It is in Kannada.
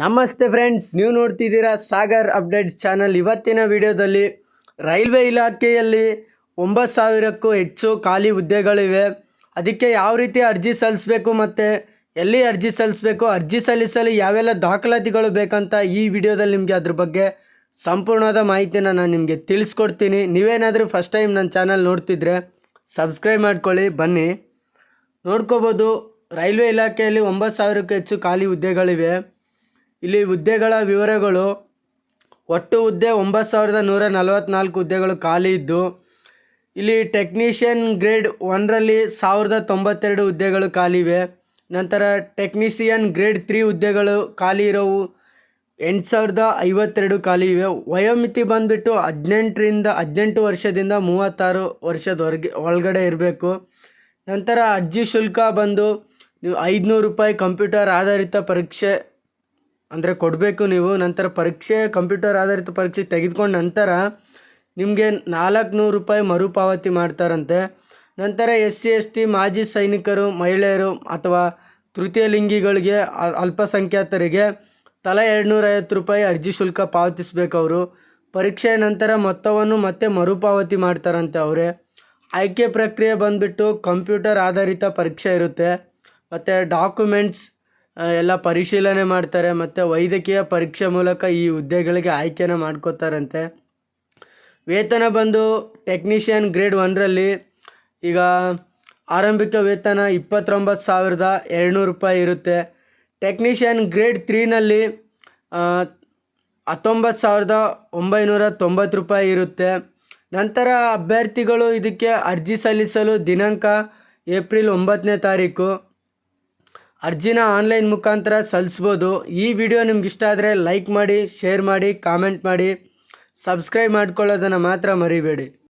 ನಮಸ್ತೆ ಫ್ರೆಂಡ್ಸ್, ನೀವು ನೋಡ್ತಿದ್ದೀರಾ ಸಾಗರ್ ಅಪ್ಡೇಟ್ಸ್ ಚಾನಲ್. ಇವತ್ತಿನ ವಿಡಿಯೋದಲ್ಲಿ ರೈಲ್ವೆ ಇಲಾಖೆಯಲ್ಲಿ ಒಂಬತ್ತು ಸಾವಿರಕ್ಕೂ ಹೆಚ್ಚು ಖಾಲಿ ಹುದ್ದೆಗಳಿವೆ. ಅದಕ್ಕೆ ಯಾವ ರೀತಿ ಅರ್ಜಿ ಸಲ್ಲಿಸಬೇಕು ಮತ್ತು ಎಲ್ಲಿ ಅರ್ಜಿ ಸಲ್ಲಿಸಬೇಕು, ಅರ್ಜಿ ಸಲ್ಲಿಸಲು ಯಾವೆಲ್ಲ ದಾಖಲಾತಿಗಳು ಬೇಕಂತ ಈ ವಿಡಿಯೋದಲ್ಲಿ ನಿಮಗೆ ಅದ್ರ ಬಗ್ಗೆ ಸಂಪೂರ್ಣವಾದ ಮಾಹಿತಿನ ನಾನು ನಿಮಗೆ ತಿಳಿಸ್ಕೊಡ್ತೀನಿ. ನೀವೇನಾದರೂ ಫಸ್ಟ್ ಟೈಮ್ ನನ್ನ ಚಾನಲ್ ನೋಡ್ತಿದ್ರೆ ಸಬ್ಸ್ಕ್ರೈಬ್ ಮಾಡ್ಕೊಳ್ಳಿ, ಬನ್ನಿ. ನೋಡ್ಕೋಬೋದು, ರೈಲ್ವೆ ಇಲಾಖೆಯಲ್ಲಿ ಒಂಬತ್ತು ಸಾವಿರಕ್ಕೂ ಹೆಚ್ಚು ಖಾಲಿ ಹುದ್ದೆಗಳಿವೆ. ಇಲ್ಲಿ ಹುದ್ದೆಗಳ ವಿವರಗಳು. ಒಟ್ಟು ಹುದ್ದೆ ಒಂಬತ್ತು ಸಾವಿರದ ನೂರ ನಲವತ್ತ್ನಾಲ್ಕು ಹುದ್ದೆಗಳು ಖಾಲಿ ಇದ್ದು, ಇಲ್ಲಿ ಟೆಕ್ನಿಷಿಯನ್ ಗ್ರೇಡ್ ಒನ್ರಲ್ಲಿ ಸಾವಿರದ ತೊಂಬತ್ತೆರಡು ಹುದ್ದೆಗಳು ಖಾಲಿ ಇವೆ. ನಂತರ ಟೆಕ್ನಿಷಿಯನ್ ಗ್ರೇಡ್ ತ್ರೀ ಹುದ್ದೆಗಳು ಖಾಲಿ ಇರೋವು ಎಂಟು ಸಾವಿರದ ಐವತ್ತೆರಡು ಖಾಲಿ ಇವೆ. ವಯೋಮಿತಿ ಬಂದುಬಿಟ್ಟು ಹದಿನೆಂಟರಿಂದ ಹದಿನೆಂಟು ವರ್ಷದಿಂದ ಮೂವತ್ತಾರು ವರ್ಷದವರೆಗೆ ಒಳಗಡೆ ಇರಬೇಕು. ನಂತರ ಅರ್ಜಿ ಶುಲ್ಕ ಬಂದು ನೀವು ಐದುನೂರು ರೂಪಾಯಿ ಕಂಪ್ಯೂಟರ್ ಆಧಾರಿತ ಪರೀಕ್ಷೆ ಅಂದರೆ ಕೊಡಬೇಕು ನೀವು. ನಂತರ ಪರೀಕ್ಷೆ ಕಂಪ್ಯೂಟರ್ ಆಧಾರಿತ ಪರೀಕ್ಷೆ ತೆಗೆದುಕೊಂಡ ನಂತರ ನಿಮಗೆ ನಾಲ್ಕುನೂರು ರೂಪಾಯಿ ಮರುಪಾವತಿ ಮಾಡ್ತಾರಂತೆ. ನಂತರ ಎಸ್ ಸಿ ಎಸ್ ಟಿ ಮಾಜಿ ಸೈನಿಕರು, ಮಹಿಳೆಯರು ಅಥವಾ ತೃತೀಯ ಲಿಂಗಿಗಳಿಗೆ ಅಲ್ಪಸಂಖ್ಯಾತರಿಗೆ ತಲಾ ಎರಡುನೂರೈವತ್ತು ರೂಪಾಯಿ ಅರ್ಜಿ ಶುಲ್ಕ ಪಾವತಿಸಬೇಕು ಅವರು. ಪರೀಕ್ಷೆಯ ನಂತರ ಮೊತ್ತವನ್ನು ಮತ್ತೆ ಮರುಪಾವತಿ ಮಾಡ್ತಾರಂತೆ ಅವರೇ. ಆಯ್ಕೆ ಪ್ರಕ್ರಿಯೆ ಬಂದುಬಿಟ್ಟು ಕಂಪ್ಯೂಟರ್ ಆಧಾರಿತ ಪರೀಕ್ಷೆ ಇರುತ್ತೆ. ಮತ್ತು ಡಾಕ್ಯುಮೆಂಟ್ಸ್ ಎಲ್ಲ ಪರಿಶೀಲನೆ ಮಾಡ್ತಾರೆ ಮತ್ತು ವೈದ್ಯಕೀಯ ಪರೀಕ್ಷೆ ಮೂಲಕ ಈ ಹುದ್ದೆಗಳಿಗೆ ಆಯ್ಕೆನ ಮಾಡ್ಕೋತಾರಂತೆ. ವೇತನ ಬಂದು ಟೆಕ್ನಿಷಿಯನ್ ಗ್ರೇಡ್ ಒನ್ರಲ್ಲಿ ಈಗ ಆರಂಭಿಕ ವೇತನ ಇಪ್ಪತ್ತೊಂಬತ್ತು ಸಾವಿರದ ಎರಡುನೂರು ರೂಪಾಯಿ ಇರುತ್ತೆ. ಟೆಕ್ನಿಷಿಯನ್ ಗ್ರೇಡ್ ತ್ರೀನಲ್ಲಿ ಹತ್ತೊಂಬತ್ತು ಸಾವಿರದ ಒಂಬೈನೂರ ತೊಂಬತ್ತು ರೂಪಾಯಿ ಇರುತ್ತೆ. ನಂತರ ಅಭ್ಯರ್ಥಿಗಳು ಇದಕ್ಕೆ ಅರ್ಜಿ ಸಲ್ಲಿಸಲು ದಿನಾಂಕ ಏಪ್ರಿಲ್ ಒಂಬತ್ತನೇ ತಾರೀಕು. ಅರ್ಜಿನ ಆನ್ಲೈನ್ ಮುಖಾಂತರ ಸಲ್ಲಿಸ್ಬೋದು. ಈ ವಿಡಿಯೋ ನಿಮ್ಗೆ ಇಷ್ಟ ಆದರೆ ಲೈಕ್ ಮಾಡಿ, ಶೇರ್ ಮಾಡಿ, ಕಾಮೆಂಟ್ ಮಾಡಿ. ಸಬ್ಸ್ಕ್ರೈಬ್ ಮಾಡ್ಕೊಳ್ಳೋದನ್ನು ಮಾತ್ರ ಮರಿಬೇಡಿ.